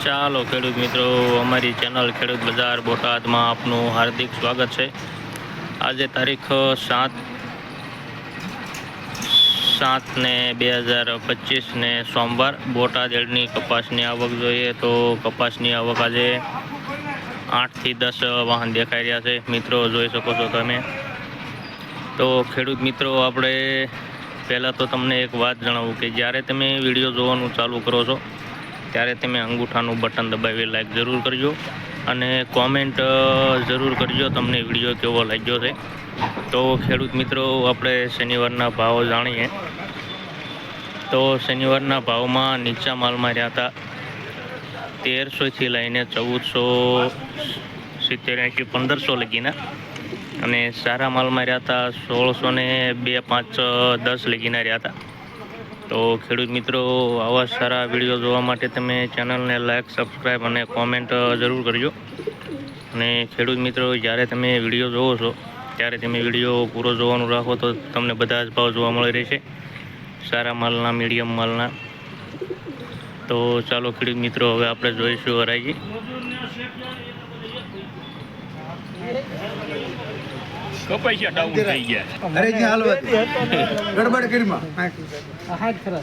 ચાલો ખેડૂત મિત્રો, અમારી ચેનલ ખેડૂત બજાર બોટાદમાં આપનું હાર્દિક સ્વાગત છે. આજે તારીખ સાત સાત ને બે હજાર પચીસને સોમવાર બોટાદ એડની કપાસની આવક જોઈએ તો કપાસની આવક આજે આઠથી દસ વાહન દેખાઈ રહ્યા છે. મિત્રો, જોઈ શકો છો તમે. તો ખેડૂત મિત્રો, આપણે પહેલાં તો તમને એક વાત જણાવું કે જ્યારે તમે વીડિયો જોવાનું ચાલુ કરો છો ત્યારે તમે અંગૂઠાનું બટન દબાવી લાઈક જરૂર કરજો અને કોમેન્ટ જરૂર કરજો તમને વીડિયો કેવો લાગ્યો છે. તો ખેડૂત મિત્રો, આપણે શનિવારના ભાવ જાણીએ. તો શનિવારના ભાવમાં નીચા માલમાં રહ્યા હતા તેરસોથી લઈને ચૌદસો સિત્તેર એંશી પંદરસો લગીના અને સારા માલમાં રહ્યા હતા સોળસો ને બે પાંચ દસ લગીના રહ્યા હતા. તો ખેડૂત મિત્રો, આવા સારા વીડિયો જોવા માટે તમે ચેનલને લાઈક સબસ્ક્રાઈબ અને કોમેન્ટ જરૂર કરજો. અને ખેડૂત મિત્રો, જ્યારે તમે વીડિયો જોવો છો, ત્યારે તમે વીડિયો પૂરો જોવાનું રાખો તો તમને બધા જ ભાવ જોવા મળી રહેશે. સારા માલના મીડિયમ માલના. તો ચાલો ખેડૂત મિત્રો, હવે આપણે જોઈશું હરાજી. કપાઈ ડાઉન થઈ ગયા. ઘરેથી હાલવત ગડબડ કરીમાં હાથ ખરા.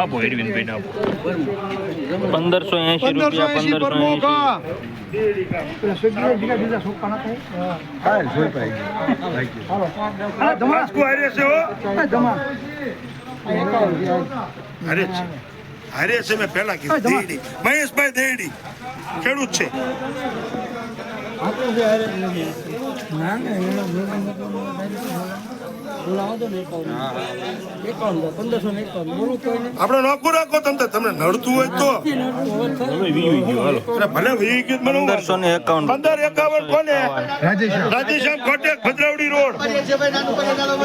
આપો એડવિનભાઈ ને આપો પંદરસો એંશી. રૂપિયા પંદરસો હાલો. હા. હારે છે. હો મેં કીધું. મહેશભાઈ દેડી. ખેડૂત છે. આપણું એકાવન એકાવન દો, પંદરસો ને એકાવન બોલું તો એને આપણે નોકું રાખો તમને તમને નડતું હોય તો. ભલે વી ગીત મને પંદરસો ને એકાવન. પંદર એકાવન કોને? રાજેશ રાધેશ્યામ ભદ્રાવડી રોડ.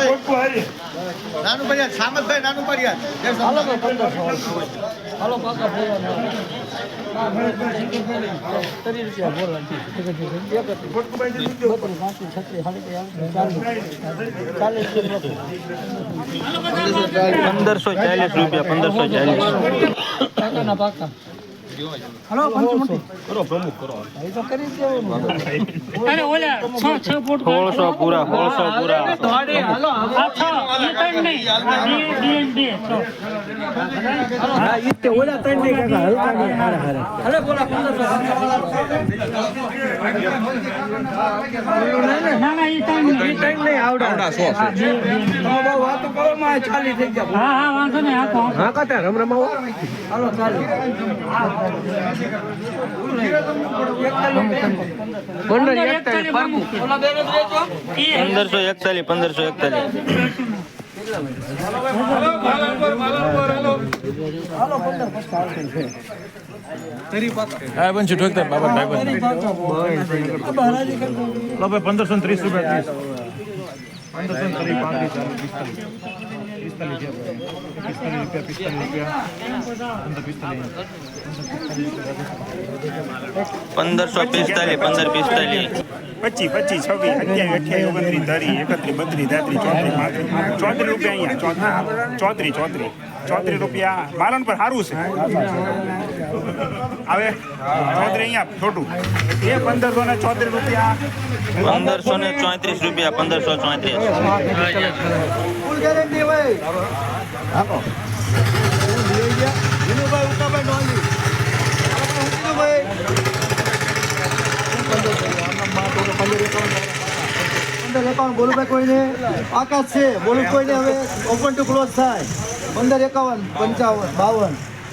કોટકુ હારી. નાનું પડિયા સામતભાઈ નાનું પડિયા હાલો તો પંદરસો ચાલીસ રૂપિયા પંદરસો ચાલીસ. હલો પંચમુટી કરો પ્રમુખ કરો એ તો કરી જ અરે ઓલા 6 6 ફૂટ સોળસો પૂરા સોળસો પૂરા. હાલો આ છ એ ત્રણ નહીં આ બે બે ને બે છ હા ઈ તે ઓલા ત્રણ નહીં કાકા હલકા નહીં હારે હારે. અરે બોલા 1500 ના ના ઈ ત્રણ નહીં. ઈ ત્રણ નહીં આવડા. આવડા સો સો તમે બહુ વાતો કરો માં ચાલી થઈ ગયા. હા હા વાંધો નહીં આપો હા કાતા રમ રમાવો હાલો ચાલી. પંદર એકતાલીસ પ્રમુખ ઓલા બેન જ રહેજો. પંદરસો એકતાલીસ પંદરસો એકતાલીસ. બંચુ ઠોકતા બાબા ભાઈ. પંદરસો ત્રીસ રૂપિયા ત્રીસ પંદરસો ત્રીસ પાંત્રીસ પિસ્તાલીસ રૂપિયા પિસ્તાલીસ રૂપિયા. પંદરસો પિસ્તાલીસ પંદર પિસ્તાલીસ. પચીસ પચીસ છવ્વીસ અગિયાર અઠ્યાવીસ ઓગણત્રીસ ધરી એકત્રીસ બત્રીસ તેત્રીસ ચોત્રીસ પાંત્રીસ ચોત્રીસ રૂપિયા અહીંયા ચોત્રીસ ચોત્રીસ ચોત્રીસ. રૂપિયા મારણ પર સારું છે. આવે ચોત્રીસ અહીંયા છોટું. એ પંદરસો ને ચોત્રીસ રૂપિયા. પંદરસો ને ચોત્રીસ રૂપિયા પંદરસો ચોત્રીસ. પંદર એકાવન બોલુભાઈ કોઈને. આકાશ છે બોલું કોઈને. હવે ઓપન ટુ ક્લોઝ થાય. પંદર એકાવન પંચાવન બાવન.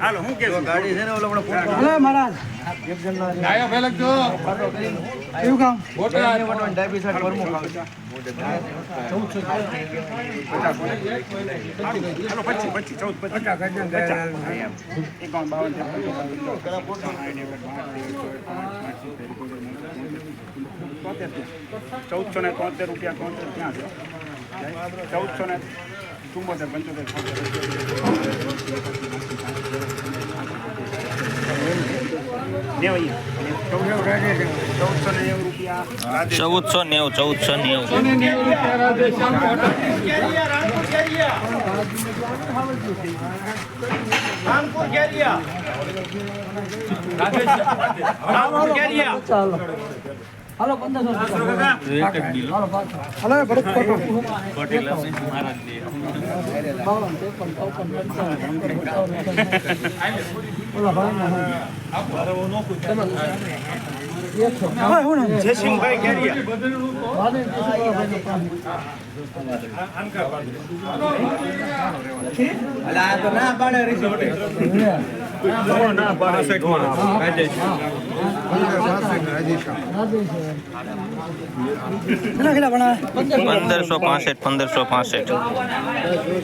હાલો હું કે ગાડી છે ને ઓલો હલો મહારાજ. એક જણ કયું કામ? ડાયાબિટીસ પ્રમુખ આવે ચાલો પચીસ પચીસ ચૌદ પચીસ. એકાવન બાવન ચૌદસો ને તોતેર રૂપિયા તોતેર ક્યાં છે? ચૌદસો ને ચુમ્બોતેર પંચોતેર ચૌદસો નેવું ચૌદસો નેવું. ચાલો. હાલો પંદરસો હાલો પાછો હલો ભરત પટો બાવન ત્રેપન ચોપન પંચાવન પંચાવન ઓલા ભાઈ એકસો જયસિંહભાઈ કેરિયા ના પાડે ઋષિ પંદરસો પાસઠ પંદરસો પાસઠ.